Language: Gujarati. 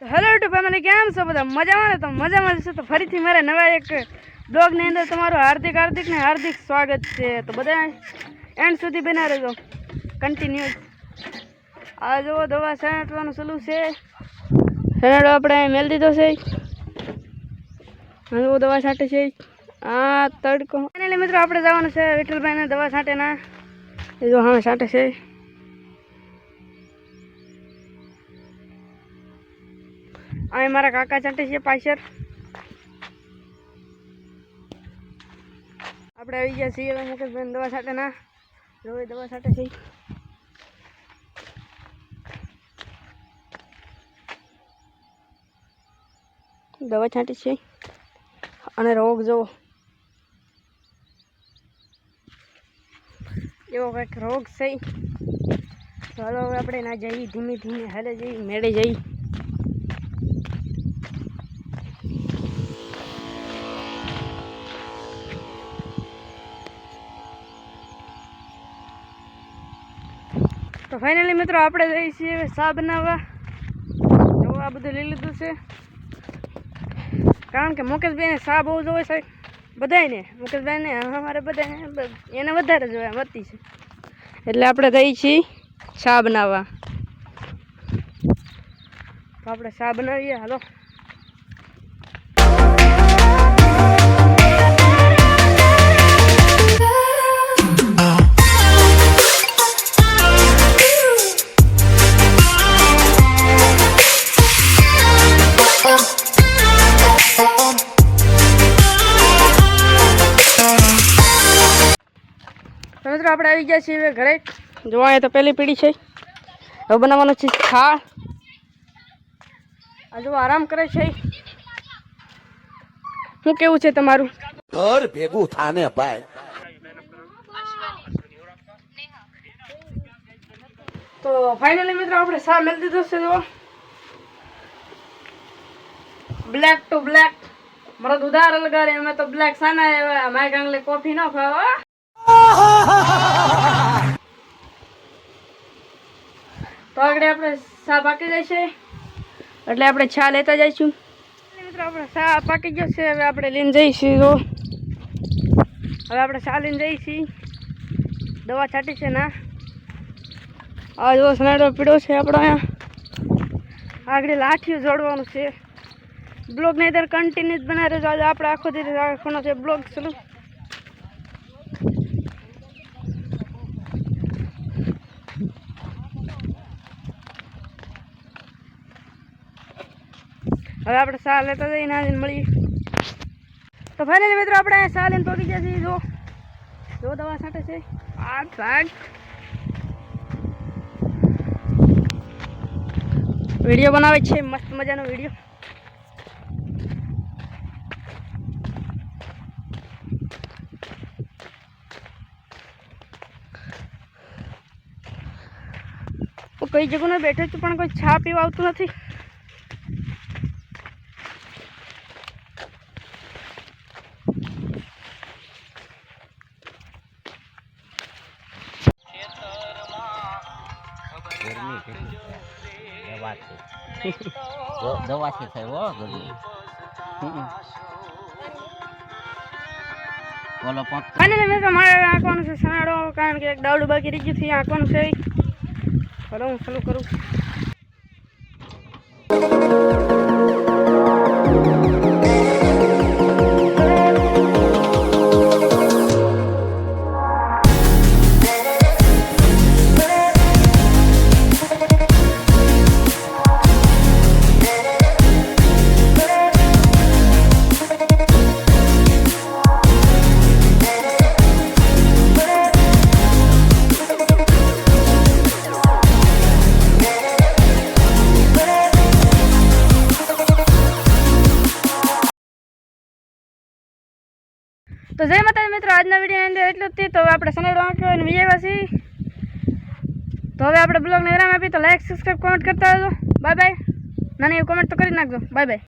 તો હેલો યુટ્યુબ ફેમિલી કેમ છો બધા? મજામાં ને? તો મજામાં છે. તો ફરીથી મારા નવા એક બ્લોગની અંદર તમારું હાર્દિક હાર્દિક ને હાર્દિક સ્વાગત છે. તો બધા એન્ડ સુધી બના રહેજો. કન્ટિન્યુ આ જુઓ, દવા છાંટવાનું ચાલુ છે. છાંટો આપણે મેલ દીધો છે. જુઓ, દવા છાંટે છે. આ તડકો. ફાઇનલી મિત્રો, આપણે જવાનું છે વિઠ્ઠલભાઈને દવા છાંટેના. એ જો હા, છાંટે છે. અહીં મારા કાકા ચાટે છે પાછળ. આપણે આવી ગયા છીએ મુકેશભાઈ દવા સાથે ના જોઈ દવા છાંટે છે. દવા છાંટી છે. અને રોગ જોવો એવો કંઈક રોગ છે. ચાલો હવે આપણે ના જઈએ, ધીમે ધીમે હાલે જઈ મેળે જઈ તો ફાઇનલી મિત્રો આપણે જઈએ છીએ સા બનાવવા જો આ બધું લઈ લીધું છે. કારણ કે મુકેશભાઈને સા બહુ જોવે છે. બધાને મુકેશભાઈને અમારે બધાને. એને વધારે જોવે વધતી છે. એટલે આપણે જઈએ છીએ સા બનાવવા તો આપણે સા બનાવીએ, હાલો. મિત્રો આપણે આવી ગયા છીએ ઘરે. જોવા તો પહેલી પીડી છે. હવે બનાવવાનો છે છાળ આ જો આરામ કરે છે. શું કેવું છે તમારું? ઘર ભેગું થાને ભાઈ. તો ફાઇનલી મિત્રો આપણે શા મેળ દીધો છે જો. બ્લેક ટુ બ્લેક મારો દુધાર લગાડે અમે તો બ્લેક સાના માય ગાંગલે કોફી ન ખાવા. તો આગળ આપણે સા પાકી છે એટલે આપણે છા લેતા જઈશું. મિત્રો આપણે સા પાકી ગયો છે હવે આપણે લઈને જઈશું તો હવે આપણે સા લઈને જઈશું? દવા છાંટી છે ના. આ જો સનાડો પીડો છે આપણો અહીંયા. આગળ લાઠીઓ જોડવાનું છે. બ્લોગ નહીં ઇધર કન્ટિન્યુ જ બના રહેજો આજે આપણે આખો દિવસ રાખવાનો છે બ્લોગ, ચાલુ. હવે આપણે સા લેતા જઈને આવીને મળીએ. તો ફાઇનલી મિત્રો આપણે સા લઈને પગી જાય છે જો જો દવા છાંટે છે. આ ભાગ વીડિયો બનાવે છે મસ્ત મજાનો વીડિયો. કઈ જગ્યાએ બેઠો છું પણ કોઈ છા પીવા આવતું નથી. છે દવાથી દવાથી ગરમી બોલો આંકવાનું છે સનાડો કારણ કે એક દાવડું બાકી રહી ગયું છે આંકવાનું છે. હવે હું ચાલુ કરું. તો જય માતાજી મિત્રો, આજના વિડીયોની અંદર એટલું જ તો આપણે સનેડો આંક્યો અને વિજયવાસી તો હવે આપણે બ્લોગને વિરામ આપી તો લાઈક સબસ્ક્રાઈબ કોમેન્ટ કરતા રહેજો. બાય બાય નાની કોમેન્ટ તો કરી નાખજો. Bye bye